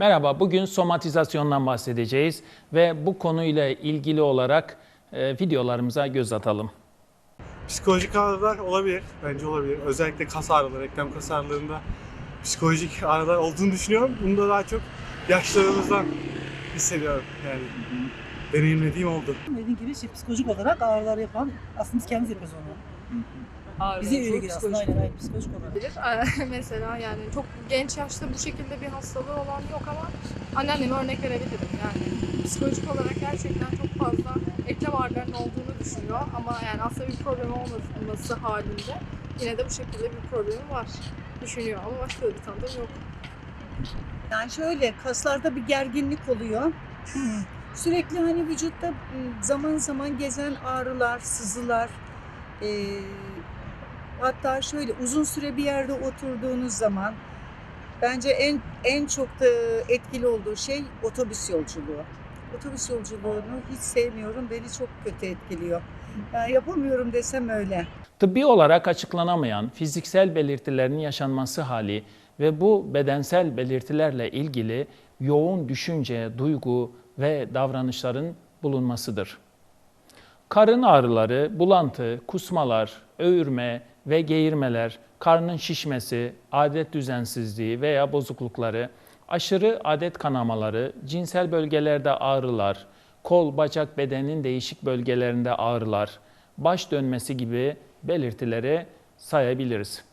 Merhaba, bugün somatizasyondan bahsedeceğiz ve bu konuyla ilgili olarak e, videolarımıza göz atalım. Psikolojik ağrılar olabilir. Bence olabilir. Özellikle kas ağrıları, eklem kas ağrılarında psikolojik ağrılar olduğunu düşünüyorum. Bunu da daha çok yaşlarımızdan hissediyorum. Yani deneyimlediğim oldu. Dediğim gibi işte psikolojik olarak ağrılar yapan aslında biz kendimiz yapıyoruz onu. Ağrı, Bize geliyor aslında aynen aynen psikolojik olarak. olabilir. Ee, Mesela yani çok genç yaşta bu şekilde bir hastalığı olan yok ama anneanneme örnek verebilirim yani. Psikolojik olarak gerçekten çok fazla eklem ağrılarının olduğunu düşünüyor ama yani aslında bir problem olmaması halinde yine de bu şekilde bir problemi var düşünüyor ama başka bir tanıdığım yok. Yani şöyle kaslarda bir gerginlik oluyor. Sürekli hani vücutta ım, zaman zaman gezen ağrılar, sızılar. eee, hatta şöyle uzun süre bir yerde oturduğunuz zaman bence en en çok da etkili olduğu şey otobüs yolculuğu. Otobüs yolculuğunu hiç sevmiyorum. Beni çok kötü etkiliyor. Yani yapamıyorum desem öyle. Tıbbi olarak açıklanamayan fiziksel belirtilerin yaşanması hali ve bu bedensel belirtilerle ilgili yoğun düşünce, duygu ve davranışların bulunmasıdır. Karın ağrıları, bulantı, kusmalar, öğürme ve geğirmeler, karnın şişmesi, adet düzensizliği veya bozuklukları, aşırı adet kanamaları, cinsel bölgelerde ağrılar, kol, bacak, bedenin değişik bölgelerinde ağrılar, baş dönmesi gibi belirtileri sayabiliriz.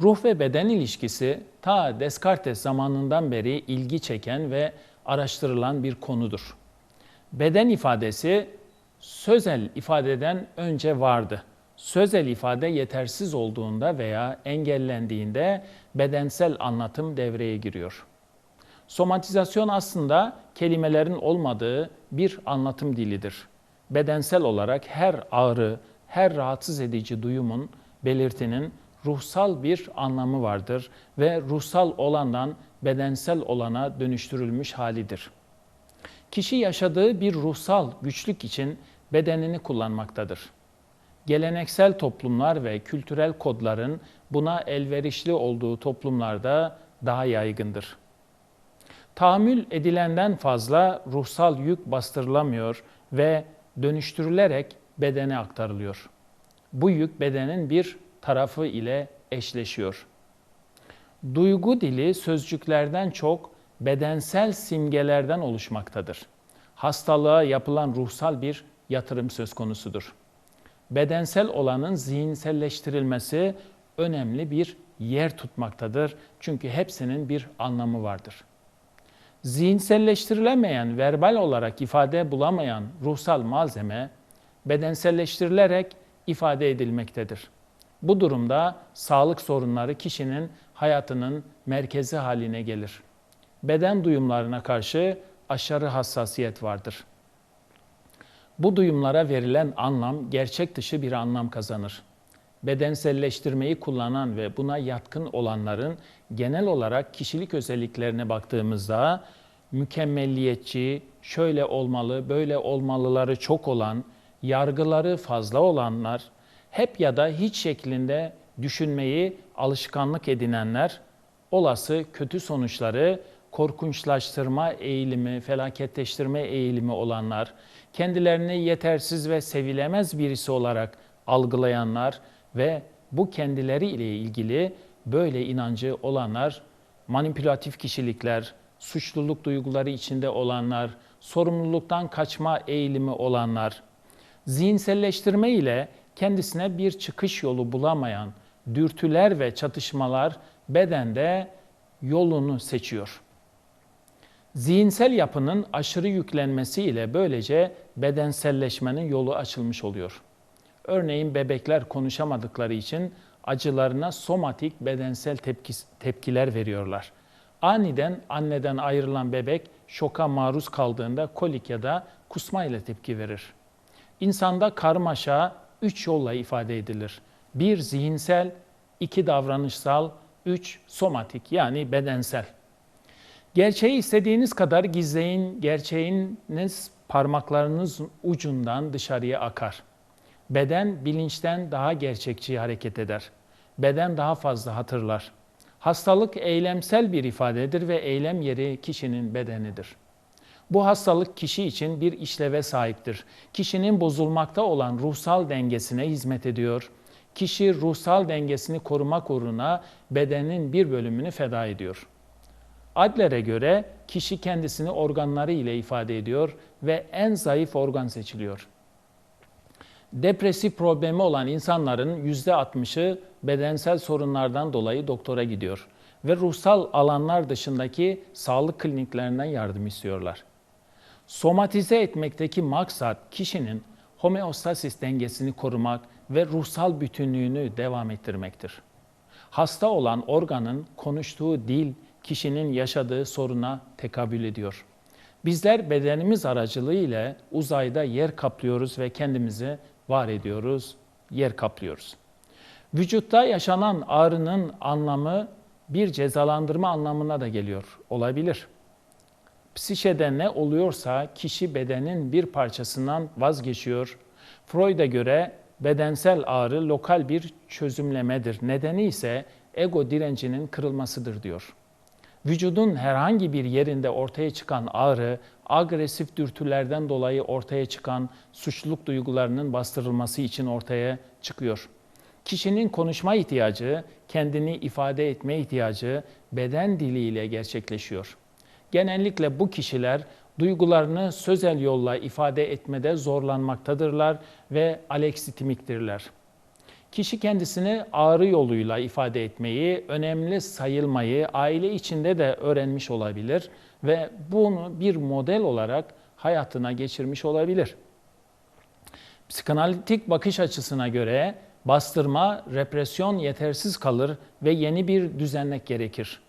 Ruh ve beden ilişkisi ta Descartes zamanından beri ilgi çeken ve araştırılan bir konudur. Beden ifadesi sözel ifadeden önce vardı. Sözel ifade yetersiz olduğunda veya engellendiğinde bedensel anlatım devreye giriyor. Somatizasyon aslında kelimelerin olmadığı bir anlatım dilidir. Bedensel olarak her ağrı, her rahatsız edici duyumun, belirtinin ruhsal bir anlamı vardır ve ruhsal olandan bedensel olana dönüştürülmüş halidir. Kişi yaşadığı bir ruhsal güçlük için bedenini kullanmaktadır. Geleneksel toplumlar ve kültürel kodların buna elverişli olduğu toplumlarda daha yaygındır. Tahammül edilenden fazla ruhsal yük bastırılamıyor ve dönüştürülerek bedene aktarılıyor. Bu yük bedenin bir tarafı ile eşleşiyor. Duygu dili sözcüklerden çok bedensel simgelerden oluşmaktadır. Hastalığa yapılan ruhsal bir yatırım söz konusudur. Bedensel olanın zihinselleştirilmesi önemli bir yer tutmaktadır. Çünkü hepsinin bir anlamı vardır. Zihinselleştirilemeyen, verbal olarak ifade bulamayan ruhsal malzeme bedenselleştirilerek ifade edilmektedir. Bu durumda sağlık sorunları kişinin hayatının merkezi haline gelir. Beden duyumlarına karşı aşırı hassasiyet vardır. Bu duyumlara verilen anlam gerçek dışı bir anlam kazanır. Bedenselleştirmeyi kullanan ve buna yatkın olanların genel olarak kişilik özelliklerine baktığımızda mükemmelliyetçi, şöyle olmalı, böyle olmalıları çok olan, yargıları fazla olanlar, hep ya da hiç şeklinde düşünmeyi alışkanlık edinenler, olası kötü sonuçları korkunçlaştırma eğilimi, felaketleştirme eğilimi olanlar, kendilerini yetersiz ve sevilemez birisi olarak algılayanlar ve bu kendileri ile ilgili böyle inancı olanlar, manipülatif kişilikler, suçluluk duyguları içinde olanlar, sorumluluktan kaçma eğilimi olanlar, zihinselleştirme ile kendisine bir çıkış yolu bulamayan dürtüler ve çatışmalar bedende yolunu seçiyor. Zihinsel yapının aşırı yüklenmesiyle böylece bedenselleşmenin yolu açılmış oluyor. Örneğin bebekler konuşamadıkları için acılarına somatik bedensel tepki, tepkiler veriyorlar. Aniden anneden ayrılan bebek şoka maruz kaldığında kolik ya da kusma ile tepki verir. İnsanda karmaşa üç yolla ifade edilir. Bir zihinsel, iki davranışsal, üç somatik yani bedensel. Gerçeği istediğiniz kadar gizleyin, gerçeğiniz parmaklarınız ucundan dışarıya akar. Beden bilinçten daha gerçekçi hareket eder. Beden daha fazla hatırlar. Hastalık eylemsel bir ifadedir ve eylem yeri kişinin bedenidir. Bu hastalık kişi için bir işleve sahiptir. Kişinin bozulmakta olan ruhsal dengesine hizmet ediyor. Kişi ruhsal dengesini korumak uğruna bedenin bir bölümünü feda ediyor. Adler'e göre kişi kendisini organları ile ifade ediyor ve en zayıf organ seçiliyor. Depresif problemi olan insanların %60'ı bedensel sorunlardan dolayı doktora gidiyor ve ruhsal alanlar dışındaki sağlık kliniklerinden yardım istiyorlar. Somatize etmekteki maksat kişinin homeostasis dengesini korumak ve ruhsal bütünlüğünü devam ettirmektir. Hasta olan organın konuştuğu dil kişinin yaşadığı soruna tekabül ediyor. Bizler bedenimiz aracılığıyla uzayda yer kaplıyoruz ve kendimizi var ediyoruz, yer kaplıyoruz. Vücutta yaşanan ağrının anlamı bir cezalandırma anlamına da geliyor olabilir. Psişede ne oluyorsa kişi bedenin bir parçasından vazgeçiyor. Freud'a göre bedensel ağrı lokal bir çözümlemedir. Nedeni ise ego direncinin kırılmasıdır diyor. Vücudun herhangi bir yerinde ortaya çıkan ağrı, agresif dürtülerden dolayı ortaya çıkan suçluluk duygularının bastırılması için ortaya çıkıyor. Kişinin konuşma ihtiyacı, kendini ifade etme ihtiyacı beden diliyle gerçekleşiyor. Genellikle bu kişiler duygularını sözel yolla ifade etmede zorlanmaktadırlar ve aleksitimiktirler. Kişi kendisini ağrı yoluyla ifade etmeyi, önemli sayılmayı aile içinde de öğrenmiş olabilir ve bunu bir model olarak hayatına geçirmiş olabilir. Psikanalitik bakış açısına göre bastırma, represyon yetersiz kalır ve yeni bir düzenlek gerekir.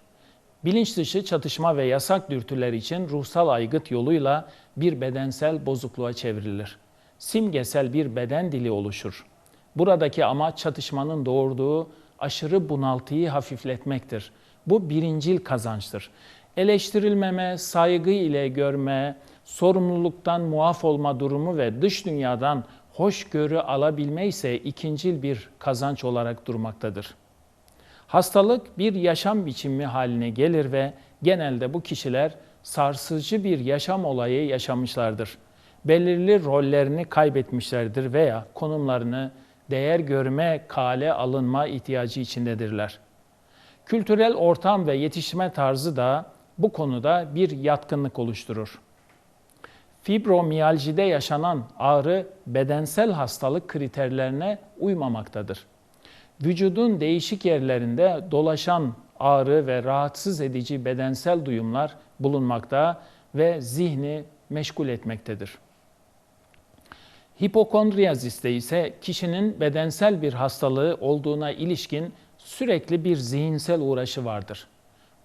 Bilinç dışı çatışma ve yasak dürtüler için ruhsal aygıt yoluyla bir bedensel bozukluğa çevrilir. Simgesel bir beden dili oluşur. Buradaki amaç çatışmanın doğurduğu aşırı bunaltıyı hafifletmektir. Bu birincil kazançtır. Eleştirilmeme, saygı ile görme, sorumluluktan muaf olma durumu ve dış dünyadan hoşgörü alabilme ise ikincil bir kazanç olarak durmaktadır. Hastalık bir yaşam biçimi haline gelir ve genelde bu kişiler sarsıcı bir yaşam olayı yaşamışlardır. Belirli rollerini kaybetmişlerdir veya konumlarını değer görme, kale alınma ihtiyacı içindedirler. Kültürel ortam ve yetişme tarzı da bu konuda bir yatkınlık oluşturur. Fibromiyalcide yaşanan ağrı bedensel hastalık kriterlerine uymamaktadır. Vücudun değişik yerlerinde dolaşan ağrı ve rahatsız edici bedensel duyumlar bulunmakta ve zihni meşgul etmektedir. Hipokondriyaziste ise kişinin bedensel bir hastalığı olduğuna ilişkin sürekli bir zihinsel uğraşı vardır.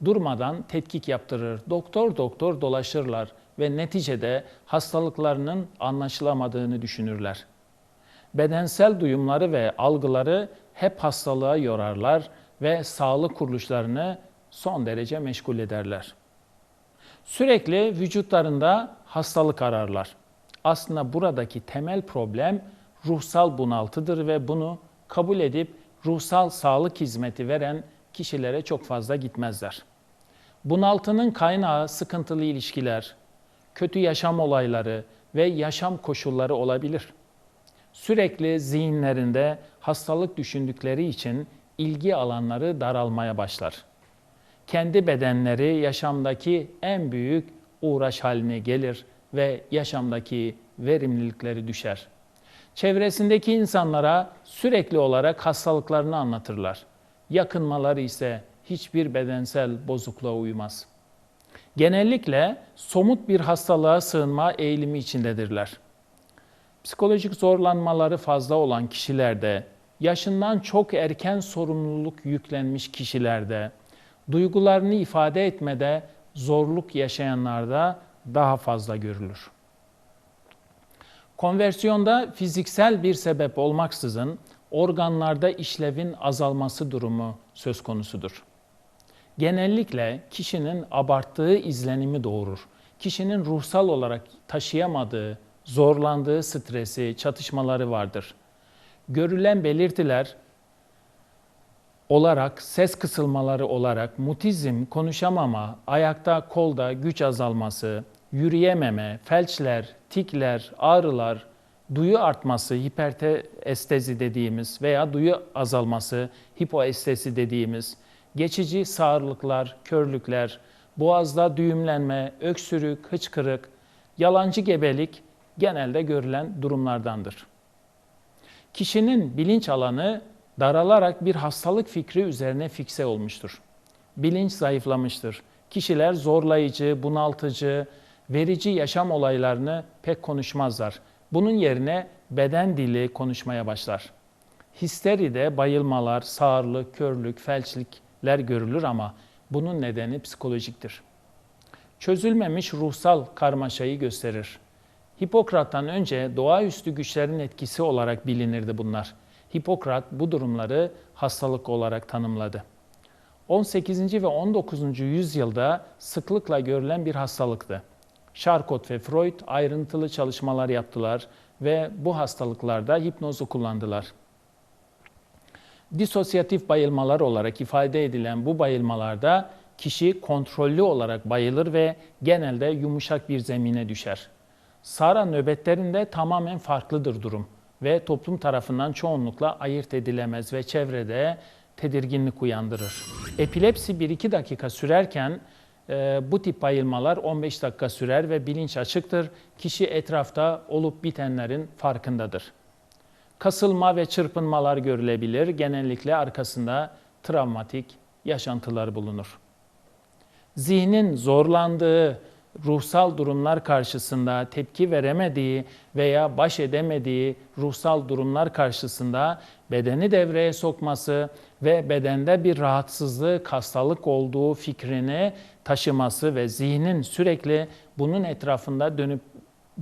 Durmadan tetkik yaptırır, doktor doktor dolaşırlar ve neticede hastalıklarının anlaşılamadığını düşünürler. Bedensel duyumları ve algıları hep hastalığa yorarlar ve sağlık kuruluşlarını son derece meşgul ederler. Sürekli vücutlarında hastalık ararlar. Aslında buradaki temel problem ruhsal bunaltıdır ve bunu kabul edip ruhsal sağlık hizmeti veren kişilere çok fazla gitmezler. Bunaltının kaynağı sıkıntılı ilişkiler, kötü yaşam olayları ve yaşam koşulları olabilir. Sürekli zihinlerinde hastalık düşündükleri için ilgi alanları daralmaya başlar. Kendi bedenleri yaşamdaki en büyük uğraş haline gelir ve yaşamdaki verimlilikleri düşer. Çevresindeki insanlara sürekli olarak hastalıklarını anlatırlar. Yakınmaları ise hiçbir bedensel bozukluğa uymaz. Genellikle somut bir hastalığa sığınma eğilimi içindedirler. Psikolojik zorlanmaları fazla olan kişilerde, yaşından çok erken sorumluluk yüklenmiş kişilerde, duygularını ifade etmede zorluk yaşayanlarda daha fazla görülür. Konversiyonda fiziksel bir sebep olmaksızın organlarda işlevin azalması durumu söz konusudur. Genellikle kişinin abarttığı izlenimi doğurur. Kişinin ruhsal olarak taşıyamadığı, zorlandığı stresi, çatışmaları vardır. Görülen belirtiler olarak, ses kısılmaları olarak mutizm, konuşamama, ayakta kolda güç azalması, yürüyememe, felçler, tikler, ağrılar, duyu artması, hiperestezi dediğimiz veya duyu azalması, hipoestezi dediğimiz, geçici sağırlıklar, körlükler, boğazda düğümlenme, öksürük, hıçkırık, yalancı gebelik genelde görülen durumlardandır. Kişinin bilinç alanı daralarak bir hastalık fikri üzerine fikse olmuştur. Bilinç zayıflamıştır. Kişiler zorlayıcı, bunaltıcı, verici yaşam olaylarını pek konuşmazlar. Bunun yerine beden dili konuşmaya başlar. Histeride bayılmalar, sağırlık, körlük, felçlikler görülür ama bunun nedeni psikolojiktir. Çözülmemiş ruhsal karmaşayı gösterir. Hipokrat'tan önce doğaüstü güçlerin etkisi olarak bilinirdi bunlar. Hipokrat bu durumları hastalık olarak tanımladı. 18. ve 19. yüzyılda sıklıkla görülen bir hastalıktı. Charcot ve Freud ayrıntılı çalışmalar yaptılar ve bu hastalıklarda hipnozu kullandılar. Disosyatif bayılmalar olarak ifade edilen bu bayılmalarda kişi kontrollü olarak bayılır ve genelde yumuşak bir zemine düşer. Sara nöbetlerinde tamamen farklıdır durum ve toplum tarafından çoğunlukla ayırt edilemez ve çevrede tedirginlik uyandırır. Epilepsi 1-2 dakika sürerken e, bu tip bayılmalar 15 dakika sürer ve bilinç açıktır. Kişi etrafta olup bitenlerin farkındadır. Kasılma ve çırpınmalar görülebilir. Genellikle arkasında travmatik yaşantılar bulunur. Zihnin zorlandığı ruhsal durumlar karşısında tepki veremediği veya baş edemediği ruhsal durumlar karşısında bedeni devreye sokması ve bedende bir rahatsızlık, hastalık olduğu fikrini taşıması ve zihnin sürekli bunun etrafında dönüp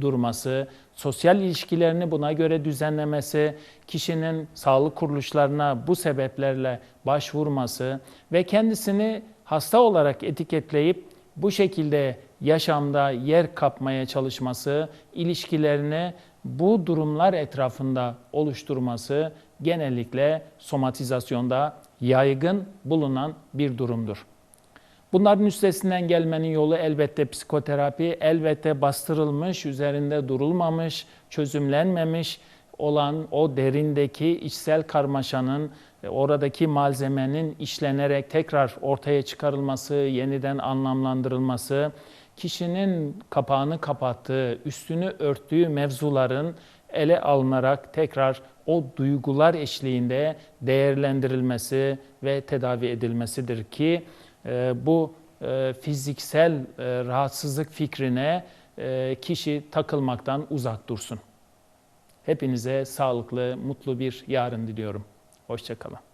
durması, sosyal ilişkilerini buna göre düzenlemesi, kişinin sağlık kuruluşlarına bu sebeplerle başvurması ve kendisini hasta olarak etiketleyip bu şekilde yaşamda yer kapmaya çalışması, ilişkilerini bu durumlar etrafında oluşturması genellikle somatizasyonda yaygın bulunan bir durumdur. Bunların üstesinden gelmenin yolu elbette psikoterapi, elbette bastırılmış, üzerinde durulmamış, çözümlenmemiş olan o derindeki içsel karmaşanın, oradaki malzemenin işlenerek tekrar ortaya çıkarılması, yeniden anlamlandırılması, kişinin kapağını kapattığı, üstünü örttüğü mevzuların ele alınarak tekrar o duygular eşliğinde değerlendirilmesi ve tedavi edilmesidir ki e, bu e, fiziksel e, rahatsızlık fikrine kişi takılmaktan uzak dursun. Hepinize sağlıklı, mutlu bir yarın diliyorum. Hoşçakalın.